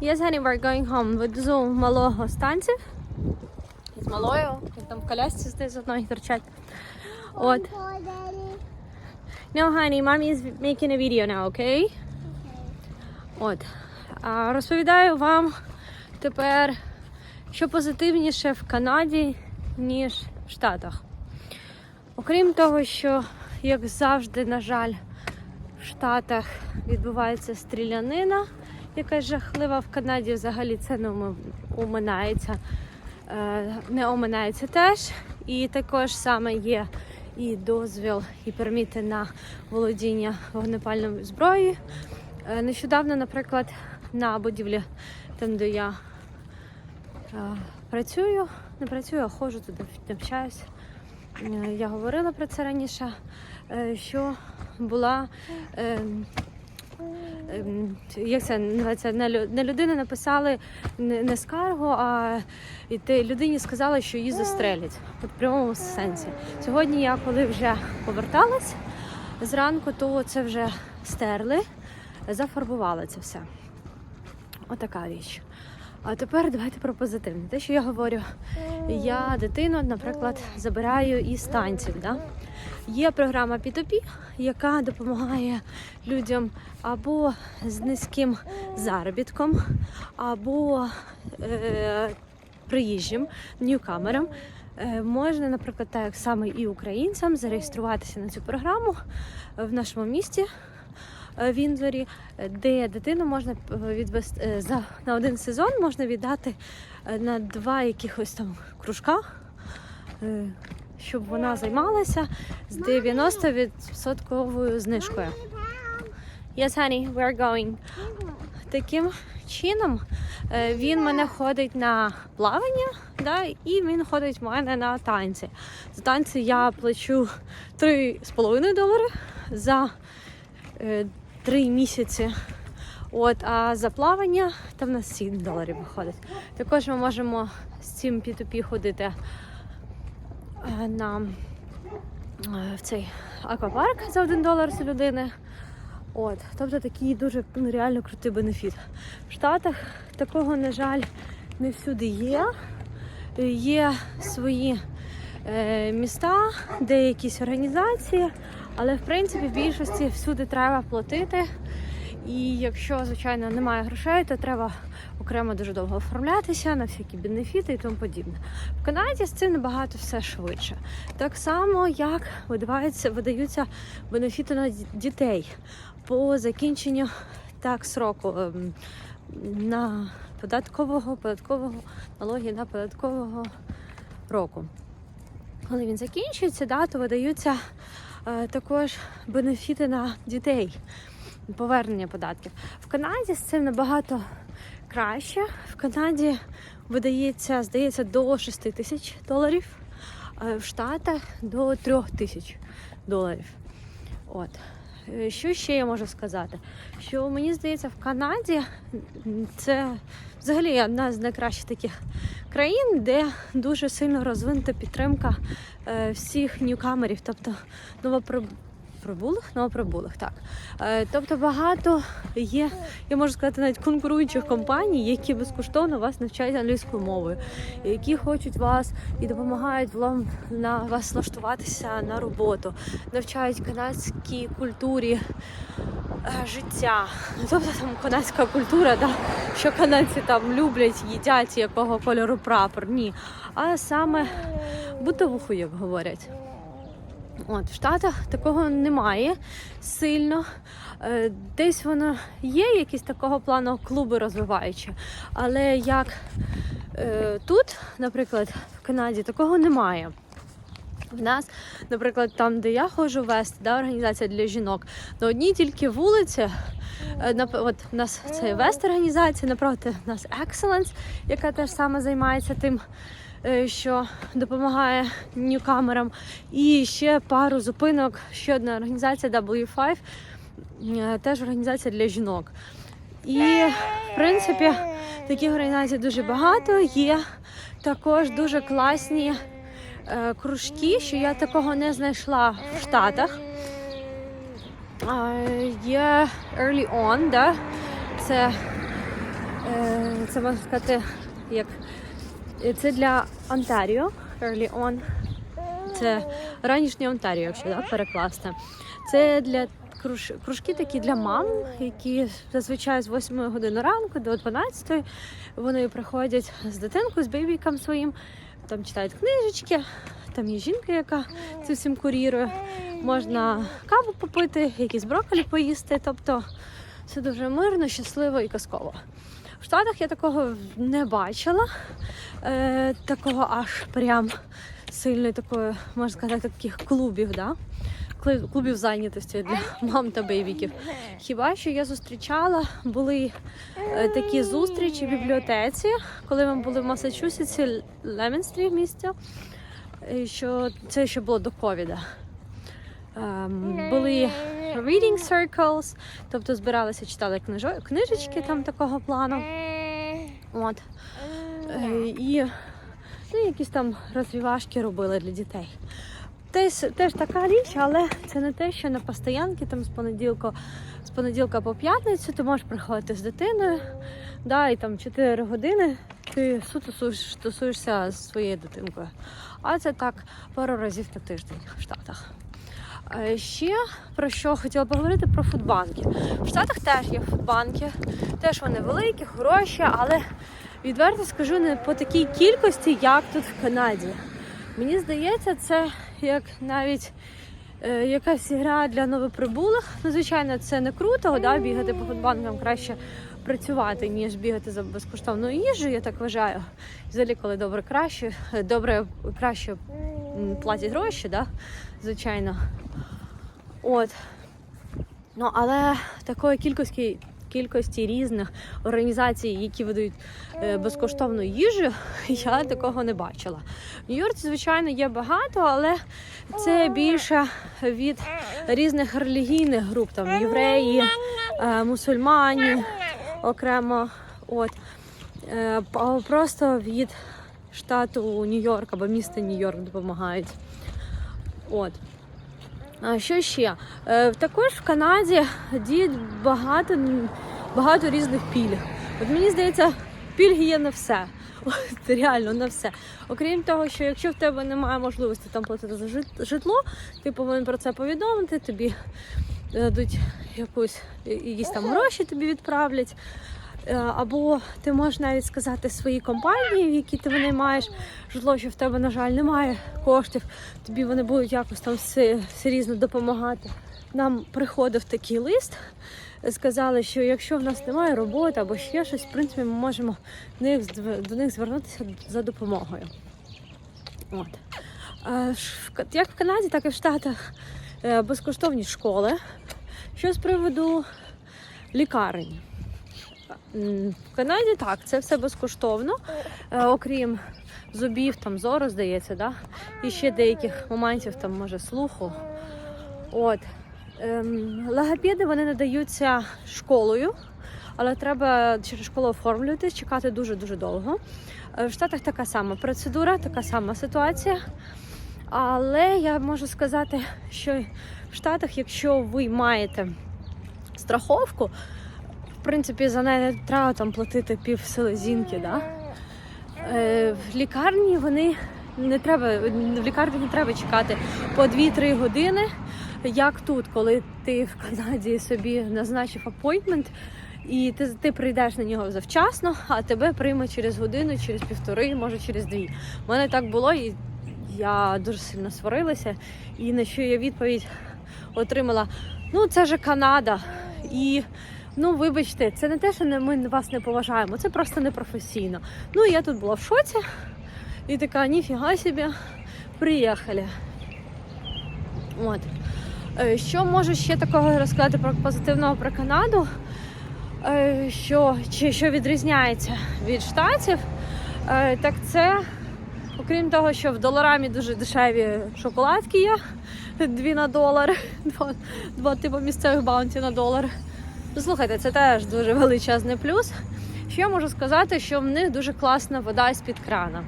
Yes, honey, we're going home. Веду малого з танців. З малою. Він там в колясці стоїть з одної торчать. От. No, honey, mommy is making a video now, okay? От. А, розповідаю вам тепер, що позитивніше в Канаді, ніж в Штатах. Окрім того, що, як завжди, на жаль, в Штатах відбувається стрілянина, яка жахлива в Канаді взагалі це не уминається. Е, Не оминається теж. І також саме є і дозвіл, і перміти на володіння вогнепальною зброєю. Е, Нещодавно, наприклад, на будівлі, там, де я е, працюю, не працюю, а ходжу туди, навчаюся. Е, Я говорила про це раніше, що була. Ем, Як це називається? На людина написали не, не скаргу, а і ти людині сказали, що її застрелять. От в прямому сенсі. Сьогодні я, коли вже поверталась зранку, то це вже стерли, зафарбували це все. Отака річ. А тепер давайте про позитивне. Те, що я говорю, я дитину, наприклад, забираю із танців. Да? Є програма P2P, яка допомагає людям або з низьким заробітком, або е, приїжджим ньюкамерам. Е, можна, наприклад, так як саме і українцям зареєструватися на цю програму в нашому місті. Е, Вінзорі, е, де дитину можна відвести е, за на один сезон можна віддати на два якихось там кружка, щоб вона займалася з 90% знижкою. Yes, honey, we're going. Таким чином він мене ходить на плавання, да, і він ходить в мене на танці. За танці я плачу 3,5 долари за 3 місяці. От, а за плавання там на 7 доларів виходить. Також ми можемо з цим P2P ходити е, на е, в цей аквапарк за 1 долар з людини. От, тобто такий дуже ну, реально крутий бенефіт. В Штатах такого, на жаль, не всюди є. Є свої е, міста, де якісь організації, але в принципі в більшості всюди треба платити. І якщо, звичайно, немає грошей, то треба окремо дуже довго оформлятися на всякі бенефіти і тому подібне. В Канаді з цим набагато все швидше. Так само, як видаються бенефіти на дітей по закінченню так сроку ем, на податкового, податкового налоги на податкового року. Коли він закінчується, да, то видаються також бенефіти на дітей, повернення податків. В Канаді з цим набагато краще. В Канаді видається, здається, до 6 тисяч доларів, а в Штатах до 3 тисяч доларів. От. Е, Що ще я можу сказати? Що мені здається, в Канаді це взагалі одна з найкращих таких країн, де дуже сильно розвинута підтримка е, всіх ньюкамерів, тобто новоприбулих, новоприбулих, так. Е, тобто багато є, я можу сказати, навіть конкуруючих компаній, які безкоштовно вас навчають англійською мовою, які хочуть вас і допомагають вам на вас влаштуватися на роботу, навчають канадській культурі е, життя. Тобто там канадська культура, да, що канадці там люблять, їдять якого кольору прапор. Ні. А саме бутовуху, як говорять. От, в Штатах такого немає сильно. Е, Десь воно є, якісь такого плану клуби розвиваючі. Але як е, тут, наприклад, в Канаді, такого немає. В нас, наприклад, там, де я ходжу вест, да, організація для жінок, на одній тільки вулиці, е, нап- от у нас це вест організація, напроти у нас Excellence, яка теж саме займається тим, що допомагає ньюкамерам. І ще пару зупинок, ще одна організація W5, е, теж організація для жінок. І в принципі таких організацій дуже багато. Є також дуже класні е, кружки, що я такого не знайшла в Штатах. Є Early On, да? це Е, Це можна сказати, як е, це для Онтаріо, Early On. Це ранішнє Онтаріо, якщо да, перекласти. Це для круж, кружки такі для мам, які зазвичай з 8 години ранку до 12 вони приходять з дитинкою, з бейбіком своїм, там читають книжечки, там є жінка, яка це всім курірує. Можна каву попити, якісь брокколі поїсти. Тобто це дуже мирно, щасливо і казково. Штатах я такого не бачила, е, такого аж прям сильної такої, можна сказати, таких клубів, да? Клубів зайнятості для мам та бейбіків. Хіба що я зустрічала, були е, такі зустрічі в бібліотеці, коли ми були в Масачусетсі, Леменстрі в місті, що це ще було до ковіда. Ем, були reading circles, тобто збиралися, читали книжечки там такого плану. От. Е, І ну, якісь там розвівашки робили для дітей. Теж, теж така річ, але це не те, що на постоянки там з понеділка, з понеділка по п'ятницю ти можеш приходити з дитиною, да, і там 4 години ти суто тусуєшся з своєю дитинкою. А це так пару разів на тиждень в Штатах. Ще про що хотіла поговорити про фудбанки. В Штатах теж є фудбанки, теж вони великі, хороші, але відверто скажу не по такій кількості, як тут в Канаді. Мені здається, це як навіть е, якась гра для новоприбулих. Ну, звичайно, це не круто, да, бігати по фудбанкам краще працювати, ніж бігати за безкоштовною їжею, я так вважаю. Взагалі, коли добре краще, добре краще платять гроші, да, звичайно. От. Ну, але такої кількості, кількості різних організацій, які видають е, безкоштовну їжу, я такого не бачила. В Нью-Йорку, звичайно, є багато, але це більше від різних релігійних груп, там євреї, е, мусульмані окремо. От. Е, Просто від штату Нью-Йорк або міста Нью-Йорк допомагають. От. А що ще? Е, також в Канаді діють багато, багато різних пільг. От мені здається, пільги є на все. От, реально на все. Окрім того, що якщо в тебе немає можливості там платити за житло, ти повинен про це повідомити, тобі дадуть якусь якісь там гроші, тобі відправлять. Е, Або ти можеш навіть сказати своїй компанії, в якій ти винаймаєш житло, що в тебе, на жаль, немає коштів, тобі вони будуть якось там все, все різно допомагати. Нам приходив такий лист, сказали, що якщо в нас немає роботи або ще щось, в принципі, ми можемо до них, до них звернутися за допомогою. От. Е, Як в Канаді, так і в Штатах е, безкоштовні школи. Що з приводу лікарень? В Канаді так, це все безкоштовно, е, окрім зубів, там зору, здається, да? і ще деяких моментів, там, може, слуху. От. Ем, логопеди вони надаються школою, але треба через школу оформлюватись, чекати дуже-дуже довго. Е, В Штатах така сама процедура, така сама ситуація. Але я можу сказати, що в Штатах, якщо ви маєте страховку, принципі, за неї не треба там платити пів селезінки, да? Е, в лікарні вони не треба, в лікарні не треба чекати по 2-3 години, як тут, коли ти в Канаді собі назначив апойнтмент, і ти, ти прийдеш на нього завчасно, а тебе прийме через годину, через півтори, може через дві. У мене так було, і я дуже сильно сварилася. І на що я відповідь отримала: ну це же Канада. І ну, вибачте, це не те, що ми вас не поважаємо, це просто непрофесійно. Ну, я тут була в шоці і така, ніфіга собі, приїхали. От. Е, Що можу ще такого розказати про позитивного про Канаду? Е, Що, чи що відрізняється від штатів? Е, Так це, окрім того, що в доларамі дуже дешеві шоколадки є, дві на долар, два, два типу місцевих баунті на долар. Ну, Слухайте, це теж дуже величезний плюс. Що я можу сказати, що в них дуже класна вода з-під крана.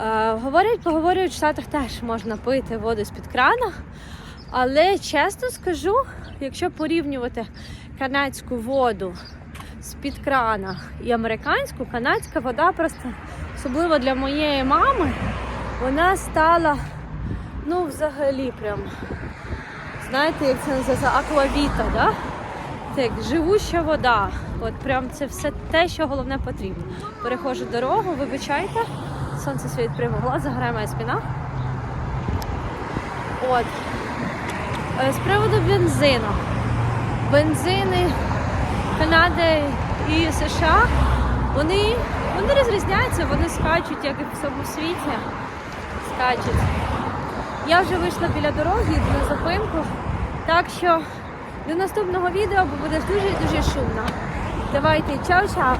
Е, говорять, поговорюють, в Штатах теж можна пити воду з-під крана. Але чесно скажу, якщо порівнювати канадську воду з-під крана. І американську, канадська вода просто, особливо для моєї мами, вона стала, ну, взагалі, прям, знаєте, як це називається, аквавіта, да? Це як живуща вода. От прям це все те, що головне потрібно. Перехожу дорогу, вибачайте. Сонце в глаз, заграє моя спина. От. Е, З приводу бензину. Бензини Канади і США, вони, вони розрізняються, вони скачуть, як і в всьому світі. Скачуть. Я вже вийшла біля дороги, на зупинку. Так що до наступного відео, бо буде дуже дуже шумно. Давайте, чао-чао!